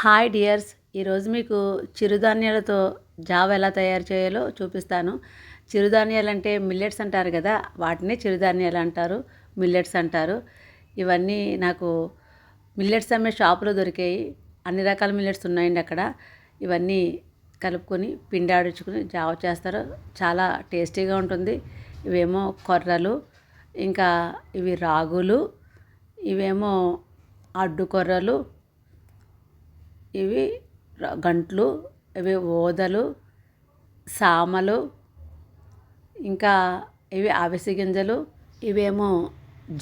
Hi dears ఈరోజు మీకు చిరుధాన్యాలతో జావ ఎలా తయారు చేయాలో చూపిస్తాను. చిరుధాన్యాలు అంటే మిల్లెట్స్ అంటారు కదా వాటిని చిరుధాన్యాలు అంటారు మిల్లెట్స్ అంటారు. ఇవన్నీ నాకు మిల్లెట్స్ అమ్మే షాపులో దొరికాయి. అన్ని రకాల మిల్లెట్స్ ఉన్నాయండి అక్కడ. ఇవన్నీ కలుపుకొని పిండి జావ చేస్తారు. చాలా టేస్టీగా ఉంటుంది. ఇవేమో కొర్రలు ఇంకా ఇవి రాగులు ఇవేమో అడ్డు కొర్రలు ఇవి గంట్లు ఇవి ఊదలు సామలు ఇంకా ఇవి అవిసె గింజలు ఇవేమో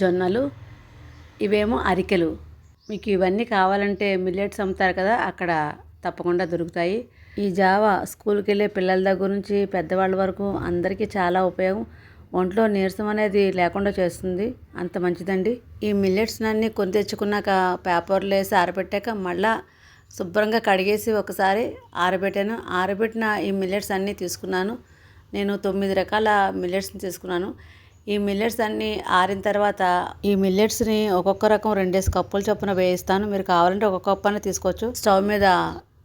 జొన్నలు ఇవేమో అరికెలు. మీకు ఇవన్నీ కావాలంటే మిల్లెట్స్ అమ్ముతారు కదా అక్కడ తప్పకుండా దొరుకుతాయి. ఈ జావా స్కూల్కి వెళ్ళే పిల్లల దగ్గర నుంచి పెద్దవాళ్ళ వరకు అందరికీ చాలా ఉపయోగం. ఒంట్లో నీరసం అనేది లేకుండా చేస్తుంది. అంత మంచిదండి. ఈ మిల్లెట్స్ అన్నీ కొని తెచ్చుకున్నాక పేపర్లో వేసి ఆరబెట్టాక మళ్ళీ శుభ్రంగా కడిగేసి ఒకసారి ఆరబెట్టాను. ఆరబెట్టిన ఈ మిల్లెట్స్ అన్నీ తీసుకున్నాను. నేను తొమ్మిది రకాల మిల్లెట్స్ని తీసుకున్నాను. ఈ మిల్లెట్స్ అన్నీ ఆరిన తర్వాత ఈ మిల్లెట్స్ని ఒక్కొక్క రకం రెండేసి కప్పుల చొప్పున వేయిస్తాను. మీరు కావాలంటే ఒక్కొక్క కప్పు అన్న తీసుకోవచ్చు. స్టవ్ మీద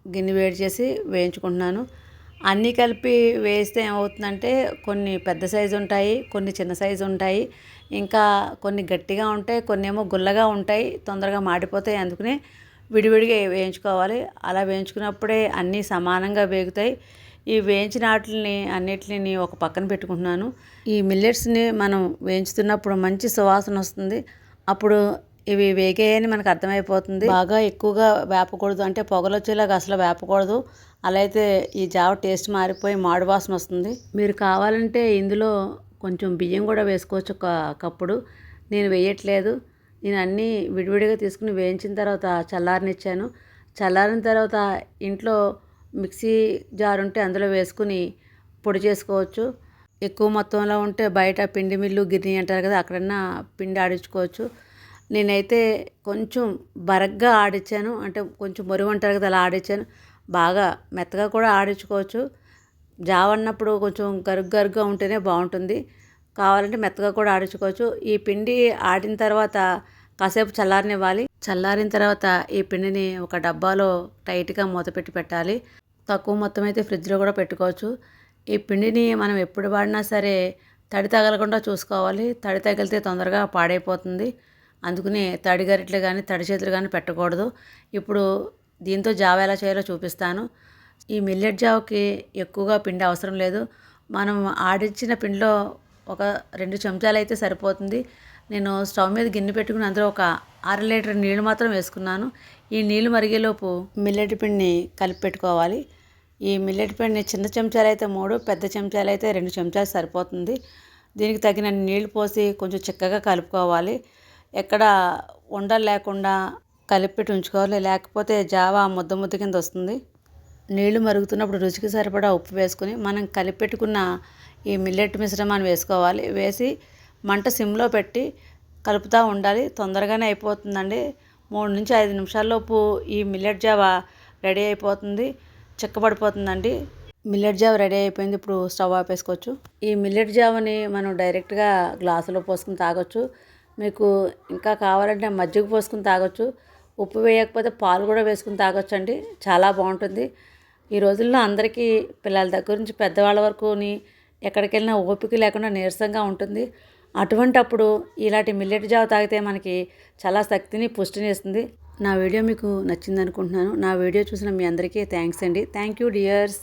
గిన్నె వేడి చేసి వేయించుకుంటున్నాను. అన్నీ కలిపి వేస్తే ఏమవుతుందంటే కొన్ని పెద్ద సైజు ఉంటాయి కొన్ని చిన్న సైజు ఉంటాయి ఇంకా కొన్ని గట్టిగా ఉంటాయి కొన్ని ఏమో గుల్లగా ఉంటాయి తొందరగా మాడిపోతాయి అందుకనే విడివిడిగా వేయించుకోవాలి? అలా వేయించుకున్నప్పుడే అన్నీ సమానంగా వేగుతాయి. ఈ వేయించిన వాటిని అన్నిటిని ఒక పక్కన పెట్టుకుంటున్నాను. ఈ మిల్లెట్స్ని మనం వేయించుతున్నప్పుడు మంచి సువాసన వస్తుంది. అప్పుడు ఇవి వేగాయని మనకు అర్థమైపోతుంది. బాగా ఎక్కువగా వేపకూడదు. అంటే పొగలు వచ్చేలాగా అసలు వేపకూడదు. అలా అయితే ఈ జావ టేస్ట్ మారిపోయి మాడు వాసన వస్తుంది. మీరు కావాలంటే ఇందులో కొంచెం బియ్యం కూడా వేసుకోవచ్చు ఒక కప్పుడు. నేను వేయట్లేదు. నేను అన్నీ విడివిడిగా తీసుకుని వేయించిన తర్వాత చల్లారనిచ్చాను. చల్లారిన తర్వాత ఇంట్లో మిక్సీ జార్ ఉంటే అందులో వేసుకుని పొడి చేసుకోవచ్చు. ఎక్కువ మొత్తంలో ఉంటే బయట పిండి మిల్లు గిర్ని అంటారు కదా అక్కడన్నా పిండి ఆడించుకోవచ్చు. నేనైతే కొంచెం బరగ్గా ఆడించాను అంటే కొంచెం మురుగు అంటారు కదా అలా ఆడించాను బాగా మెత్తగా కూడా ఆడించుకోవచ్చు. జావ అన్నప్పుడు కొంచెం గరుగ్ గరుగ్గా ఉంటేనే బాగుంటుంది. కావాలంటే మెత్తగా కూడా ఆడించుకోవచ్చు. ఈ పిండి ఆడిన తర్వాత కాసేపు చల్లారనివ్వాలి. చల్లారిన తర్వాత ఈ పిండిని ఒక డబ్బాలో టైట్గా మూతపెట్టి పెట్టాలి. తక్కువ మొత్తం అయితే ఫ్రిడ్జ్లో కూడా పెట్టుకోవచ్చు. ఈ పిండిని మనం ఎప్పుడు వాడినా సరే తడి తగలకుండా చూసుకోవాలి. తడి తగిలితే తొందరగా పాడైపోతుంది. అందుకని తడి గరిట్లు కానీ తడి చేతులు కానీ పెట్టకూడదు. ఇప్పుడు దీంతో జావ ఎలా చేయాలో చూపిస్తాను. ఈ మిల్లెట్ జావకి ఎక్కువగా పిండి అవసరం లేదు. మనం ఆడించిన పిండిలో ఒక రెండు చెంచాలు అయితే సరిపోతుంది. నేను స్టవ్ మీద గిన్నె పెట్టుకుని అందులో ఒక అర లీటర్ నీళ్ళు మాత్రం వేసుకున్నాను. ఈ నీళ్ళు మరిగేలోపు మిల్లెట్ పిండిని కలిపి పెట్టుకోవాలి. ఈ మిల్లెట్ పిండిని చిన్న చెంచాలు అయితే మూడు పెద్ద చెంచాలు అయితే రెండు చెంచాలు సరిపోతుంది. దీనికి తగిన నీళ్ళు పోసి కొంచెం చిక్కగా కలుపుకోవాలి. ఎక్కడ ఉండలు లేకుండా కలిపెట్టి ఉంచుకోవాలి. లేకపోతే జావా ముద్ద ముద్ద కింద వస్తుంది. నీళ్ళు మరుగుతున్నప్పుడు రుచికి సరిపడా ఉప్పు వేసుకొని మనం కలిపెట్టుకున్న ఈ మిల్లెట్ మిశ్రమాన్ని వేసుకోవాలి. వేసి మంట సిమ్లో పెట్టి కలుపుతూ ఉండాలి. తొందరగానే అయిపోతుందండి. మూడు నుంచి ఐదు నిమిషాల్లోపు ఈ మిల్లెట్ జావ రెడీ అయిపోతుంది. చిక్కబడిపోతుందండి. మిల్లెట్ జావ రెడీ అయిపోయింది. ఇప్పుడు స్టవ్ ఆపేసుకోవచ్చు. ఈ మిల్లెట్ జావని మనం డైరెక్ట్గా గ్లాసులో పోసుకుని తాగొచ్చు. మీకు ఇంకా కావాలంటే మజ్జిగ పోసుకుని తాగొచ్చు. ఉప్పు వేయకపోతే పాలు కూడా వేసుకుని తాగొచ్చు అండి చాలా బాగుంటుంది. ఈ రోజుల్లో అందరికీ పిల్లల దగ్గర నుంచి పెద్దవాళ్ళ వరకుని ఎక్కడికి వెళ్ళినా ఓపిక లేకుండా నీరసంగా ఉంటుంది. అటువంటప్పుడు ఇలాంటి మిల్లెట్ జావ తాగితే మనకి చాలా శక్తిని పుష్టిని ఇస్తుంది. నా వీడియో మీకు నచ్చింది అనుకుంటున్నాను నా వీడియో చూసిన మీ అందరికీ థ్యాంక్స్ అండి. Thank you dears.